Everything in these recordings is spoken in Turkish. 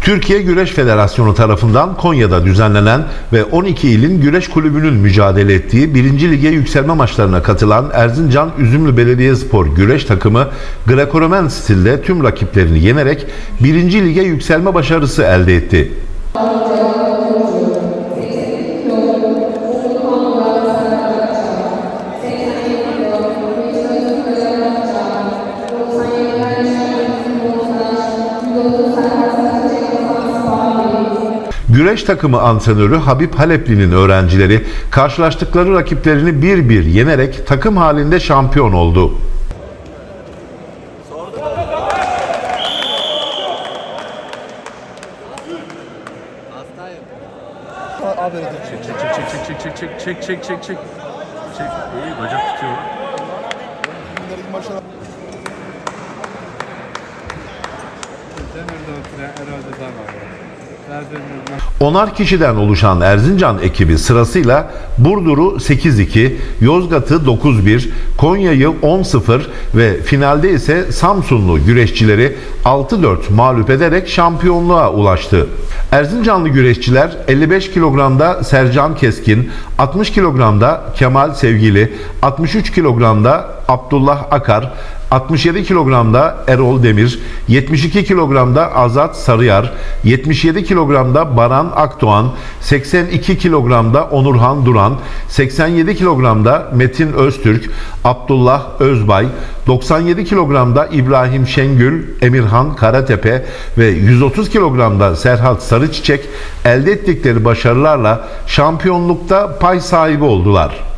Türkiye Güreş Federasyonu tarafından Konya'da düzenlenen ve 12 ilin güreş kulübünün mücadele ettiği 1. Lige yükselme maçlarına katılan Erzincan Üzümlü Belediyespor güreş takımı Greco-Romen stilde tüm rakiplerini yenerek 1. Lige yükselme başarısı elde etti. Güreş takımı antrenörü Habib Halepli'nin öğrencileri karşılaştıkları rakiplerini bir bir yenerek takım halinde şampiyon oldu. Dur çek çek çek çek çek çek çek çek çek çek çek iyi bacak tutuyor. Bunların başına Onar kişiden oluşan Erzincan ekibi sırasıyla Burdur'u 8-2, Yozgat'ı 9-1, Konya'yı 10-0 ve finalde ise Samsunlu güreşçileri 6-4 mağlup ederek şampiyonluğa ulaştı. Erzincanlı güreşçiler 55 kilogramda Sercan Keskin, 60 kilogramda Kemal Sevgili, 63 kilogramda Abdullah Akar, 67 kilogramda Erol Demir, 72 kilogramda Azat Sarıyar, 77 kilogramda Baran Akdoğan, 82 kilogramda Onurhan Duran, 87 kilogramda Metin Öztürk, Abdullah Özbay, 97 kilogramda İbrahim Şengül, Emirhan Karatepe ve 130 kilogramda Serhat Sarıçiçek elde ettikleri başarılarla şampiyonlukta pay sahibi oldular.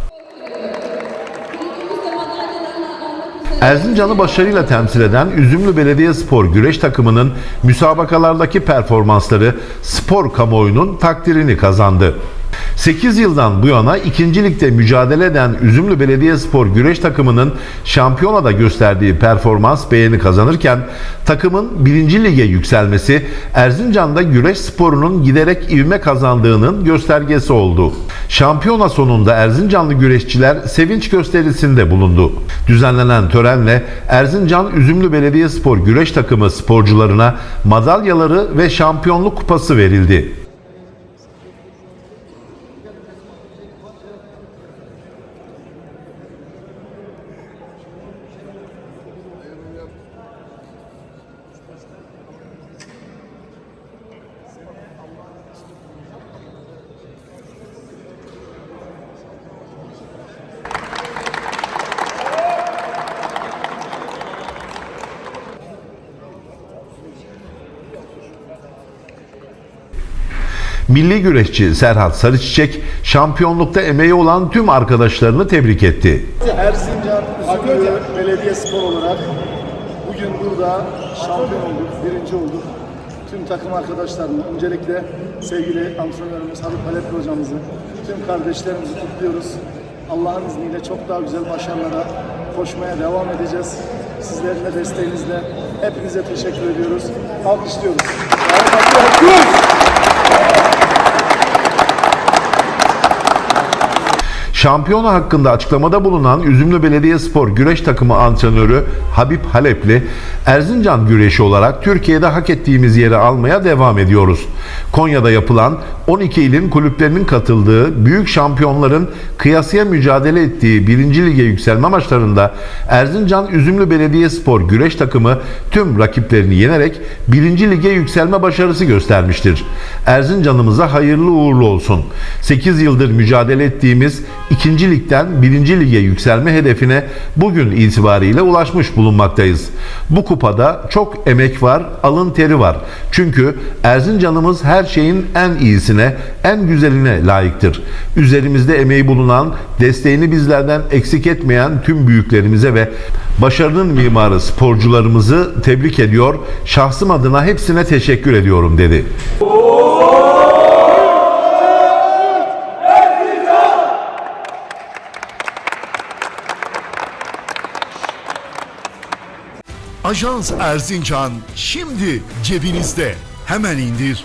Erzincan'ı başarıyla temsil eden Üzümlü Belediyespor güreş takımının müsabakalardaki performansları spor kamuoyunun takdirini kazandı. 8 yıldan bu yana 2. ligde mücadele eden Üzümlü Belediyespor güreş takımının şampiyonada gösterdiği performans beğeni kazanırken takımın 1. lige yükselmesi Erzincan'da güreş sporunun giderek ivme kazandığının göstergesi oldu. Şampiyona sonunda Erzincanlı güreşçiler sevinç gösterisinde bulundu. Düzenlenen törenle Erzincan Üzümlü Belediyespor güreş takımı sporcularına madalyaları ve şampiyonluk kupası verildi. Milli güreşçi Serhat Sarıçiçek şampiyonlukta emeği olan tüm arkadaşlarını tebrik etti. Erzincan Üzümlü Belediye Spor olarak bugün burada şampiyon olduk, birinci olduk. Tüm takım arkadaşlarımı, öncelikle sevgili antrenörümüz Habib Halepli hocamızı, tüm kardeşlerimizi kutluyoruz. Allah'ın izniyle çok daha güzel başarılara koşmaya devam edeceğiz. Sizlerin de desteğinizle hepinize teşekkür ediyoruz. Alkışlıyoruz. Alkışlıyoruz. Şampiyona hakkında açıklamada bulunan Üzümlü Belediyespor güreş takımı antrenörü Habib Halepli, Erzincan güreşi olarak Türkiye'de hak ettiğimiz yeri almaya devam ediyoruz. Konya'da yapılan 12 ilin kulüplerinin katıldığı büyük şampiyonların kıyasıya mücadele ettiği 1. lige yükselme maçlarında Erzincan Üzümlü Belediyespor güreş takımı tüm rakiplerini yenerek 1. lige yükselme başarısı göstermiştir. Erzincan'ımıza hayırlı uğurlu olsun. 8 yıldır mücadele ettiğimiz 2. ligden 1. lige yükselme hedefine bugün itibariyle ulaşmış bulunmaktayız. Bu kupada çok emek var, alın teri var. Çünkü Erzincan'ımız her şeyin en iyisine, en güzeline layıktır. Üzerimizde emeği bulunan, desteğini bizlerden eksik etmeyen tüm büyüklerimize ve başarının mimarı sporcularımızı tebrik ediyor. Şahsım adına hepsine teşekkür ediyorum dedi. Ajans Erzincan şimdi cebinizde. Hemen indir.